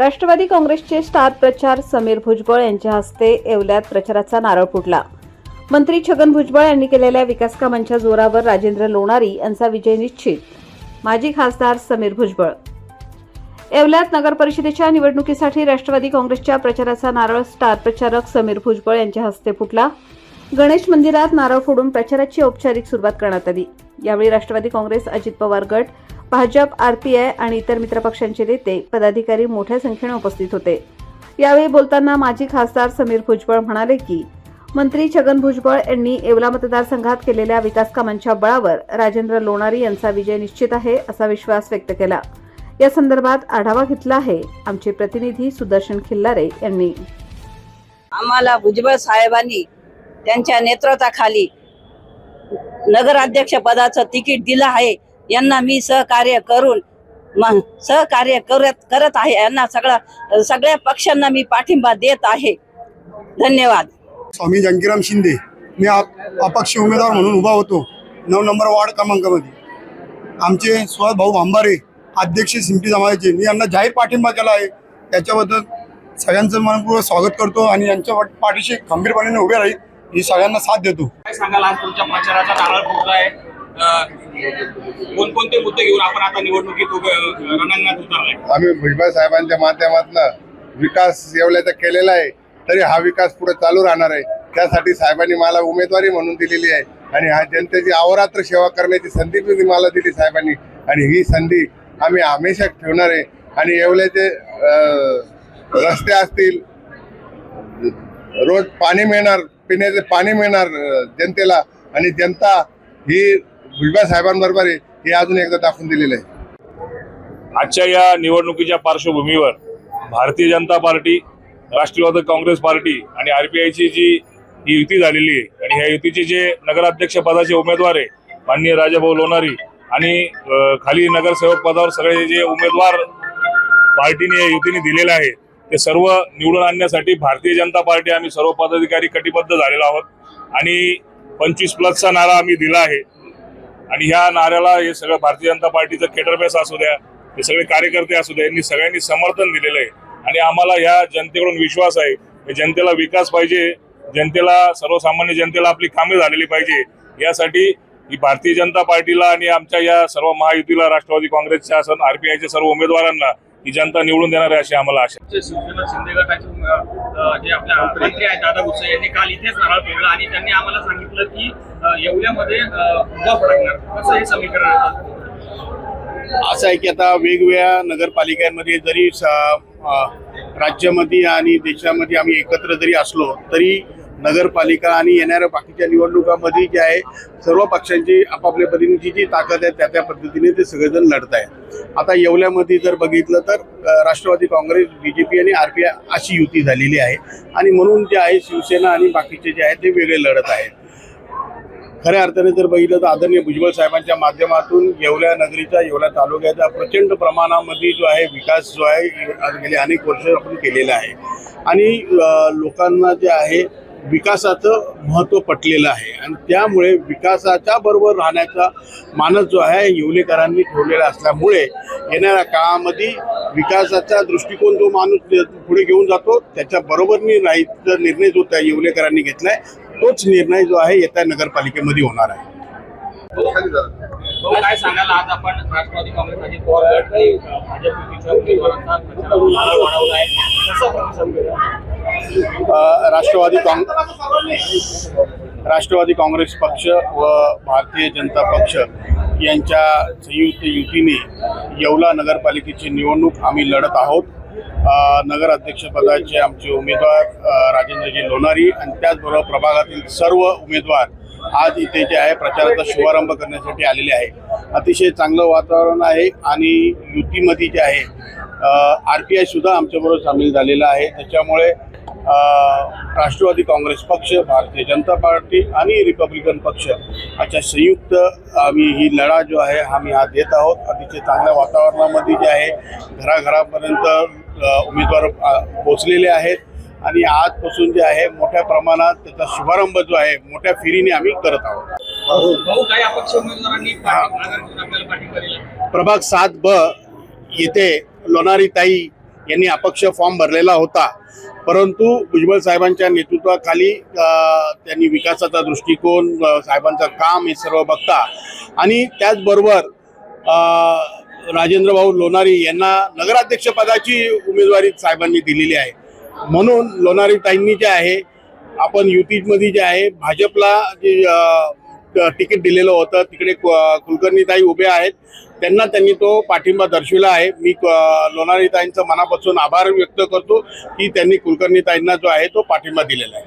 राष्ट्रवादी काँग्रेसचे स्टार प्रचार समीर भुजबळ यांच्या हस्ते येवल्यात प्रचाराचा नारळ फुटला. मंत्री छगन भुजबळ यांनी केलेल्या विकास कामांच्या जोरावर राजेंद्र लोणारी यांचा विजय निश्चित माजी खासदार समीर भुजबळ. येवल्यात नगर परिषदेच्या निवडणुकीसाठी राष्ट्रवादी काँग्रेसच्या प्रचाराचा नारळ स्टार प्रचारक समीर भुजबळ यांच्या हस्ते फुटला. गणेश मंदिरात नारळ फोडून प्रचाराची औपचारिक सुरुवात करण्यात आली. यावेळी राष्ट्रवादी काँग्रेस अजित पवार गट भाजप आरपीआय आणि इतर मित्रपक्षांचे नेते पदाधिकारी मोठ्या संख्येने उपस्थित होते. यावेळी बोलताना माजी खासदार समीर भुजबळ म्हणाले की मंत्री छगन भुजबळ यांनी येवला मतदारसंघात केलेल्या विकास कामांच्या बळावर राजेंद्र लोणारी यांचा विजय निश्चित आहे असा विश्वास व्यक्त केला. या संदर्भात आढावा घेतला आहे आमचे प्रतिनिधी सुदर्शन खिल्लारे यांनी. आम्हाला भुजबळ साहेबांनी त्यांच्या नेतृत्वाखाली नगराध्यक्ष पदाचं तिकीट दिलं आहे. यांना मी सहकार्य करून सहकार्य करत करत आहे. यांना सगळा सगळ्या पक्षांना मी पाठिंबा देत आहे. धन्यवाद. स्वामी जानकीराम शिंदे मी आप अपक्ष उमेदवार म्हणून उभा होतो. नऊ नंबर वार्ड क्रमांकामध्ये. आमचे सुहास भाऊ भांबारे अध्यक्ष सिंपी समाजाचे मी यांना जाहीर पाठिंबा केला आहे. त्याच्याबद्दल सगळ्यांचं मनपूर्वक स्वागत करतो आणि यांच्या पाठ- पाठीशी खंबीरपणे उभे राहील ही सगळ्यांना साथ देतो. काय सांगाल आज तुमच्या प्रचाराचा नारळ फुटला आहे कोणकोणते मुद्दे घेऊन आपण आता निवडणुकीत रणांगणात उतरलाय आम्ही भुजबळ साहेबांच्या माध्यमातून विकास येवल्याचा केलेला आहे तरी हा विकास पुढे चालू राहणार आहे. त्यासाठी साहेबांनी मला उमेदवारी म्हणून दिलेली आहे आणि हा जनतेची अहोरात्र सेवा करण्याची संधी पण मला दिली साहेबांनी. आणि ही संधी आम्ही हमेशा ठेवणार आहे. आणि येवल्याचे रस्ते असतील रोज पाणी मिळणार पिण्याचे पाणी मिळणार जनतेला. आणि जनता ही भुजबळ साहेबांबरोबर आहे हे अजून एकदा दाखवून दिलेलं आहे. आजच्या या निवडणुकीच्या पार्श्वभूमीवर भारतीय जनता पार्टी राष्ट्रवादी काँग्रेस पार्टी आणि आरपीआयची जी ही युती झालेली आहे आणि ह्या युतीचे जे नगराध्यक्ष पदाचे उमेदवार आहे माननीय राजाभाऊ लोणारी आणि खाली नगरसेवक पदावर सगळे जे उमेदवार पार्टीने युतीने दिलेले आहे ते सर्व निवडून आणण्यासाठी भारतीय जनता पार्टी आम्ही सर्व पदाधिकारी कटिबद्ध झालेलो आहोत आणि पंचवीस प्लसचा नारा आम्ही दिला आहे. आणि ह्या नाऱ्याला हे सगळं भारतीय जनता पार्टीचं केटरबेस असू द्या हे सगळे कार्यकर्ते असू द्या यांनी सगळ्यांनी समर्थन दिलेलं आहे. आणि आम्हाला ह्या जनतेकडून विश्वास आहे की जनतेला विकास पाहिजे जनतेला सर्वसामान्य जनतेला आपली कामे झालेली पाहिजे. यासाठी ही भारतीय जनता पार्टीला आणि आमच्या या सर्व महायुतीला राष्ट्रवादी काँग्रेसच्या शासन आरपीआयच्या सर्व उमेदवारांना ही जनता निवडून देणार आहे अशी आम्हाला आशा शिंदे गटाचे जे आपल्या मंत्री आहेत दादा भुसे यांनी काल इथेच नारळ फोडला आणि त्यांनी आम्हाला सांगितलं की अं, येवल्यामध्ये अं, उभा फडकणार कसं हे समीकरण? असं आहे की आता वेगवेगळ्या नगरपालिकांमध्ये जरी राज्यामध्ये आणि देशामध्ये आम्ही एकत्र जरी असलो तरी नगरपालिका आणि येणाऱ्या बाकीच्या निवडणुकांमध्ये जे आहे सर्व पक्षांची आपापल्या पद्धतीची जी ताकद आहे त्या त्या पद्धतीने ते सगळेजण लढत आहेत. आता येवल्यामध्ये जर बघितलं तर Rashtrawadi Congress B J P आणि आर पी आय अशी युती झालेली आहे. आणि म्हणून जे आहे शिवसेना आणि बाकीचे जे आहेत ते वेगळे लढत आहेत. खऱ्या अर्थाने जर बघितलं तर आदरणीय भुजबळ साहेबांच्या माध्यमातून येवल्या नगरीचा येवल्या तालुक्याचा प्रचंड प्रमाणामध्ये जो आहे विकास जो आहे गेले अनेक वर्ष आपण केलेला आहे. आणि लोकांना जे आहे विकासाचं महत्त्व पटलेलं आहे. आणि त्यामुळे विकासाच्या बरोबर राहण्याचा मानस जो आहे येवलेकरांनी ठेवलेला असल्यामुळे येणाऱ्या काळामध्ये विकासाचा दृष्टिकोन जो माणूस पुढे घेऊन जातो त्याच्या बरोबरनी राहायचा निर्णय जो त्या येवलेकरांनी घेतलाय तोच निर्णय जो आहे येत्या नगरपालिकेमध्ये होणार आहे. काय सांगायला आज आपण राष्ट्रवादी काँग्रेस अजित पवार गट भाजप युतीच्या उमेदवारांचा प्रचाराचा नारळ वाढवला आहे कसं प्रतिसाद मिळाला? अ, राष्ट्रवादी काँग राष्ट्रवादी काँग्रेस पक्ष व भारतीय जनता पक्ष यांच्या संयुक्त युतीने येवला नगरपालिकेची निवडणूक आम्ही लढत आहोत. नगराध्यक्षपदाचे आमचे उमेदवार राजेंद्रजी लोणारी आणि त्याचबरोबर प्रभागातील सर्व उमेदवार आज इथे जे आहे प्रचाराचा शुभारंभ करण्यासाठी आलेले आहे. अतिशय चांगलं वातावरण आहे आणि युतीमध्ये जे आहे आर पी आयसुद्धा आमच्याबरोबर सामील झालेला आहे. त्याच्यामुळे राष्ट्रवादी काँग्रेस पक्ष भारतीय जनता पार्टी आणि रिपब्लिकन पक्ष अशा संयुक्त आम्ही ही लढा जो आहे आम्ही हा देत आहोत. अतिशय चांगल्या वातावरणामध्ये जे आहे घराघरापर्यंत उमेदवार पोचलेले आहेत. आणि आजपासून जे आहे मोठ्या प्रमाणात त्याचा शुभारंभ जो आहे मोठ्या फेरीने आम्ही करत आहोत. प्रभाग सात ब येथे लोणारी ताई यांनी अपक्ष फॉर्म भरलेला होता. परंतु भुजबळ साहेबांच्या नेतृत्वाखाली त्यांनी विकासाचा दृष्टिकोन साहेबांचं काम हे सर्व बघता आणि त्याचबरोबर राजेंद्रभाऊ राजेंद्र भाऊ लोणारी यांना नगराध्यक्षपदाची उमेदवारी साहेबांनी दिलेली आहे. म्हणून लोणारी ताईंनी जे आहे आपण युतीमध्ये जे आहे भाजपला जे तिकीट दिलेलं होतं. तिकडे कुलकर्णी ताई उभे आहेत. त्यांना त्यांनी तो पाठिंबा दर्शविला आहे. मी लोणारीताईंचा मनापासून आभार व्यक्त करतो की त्यांनी कुलकर्णी ताईंना जो आहे तो पाठिंबा दिलेला आहे.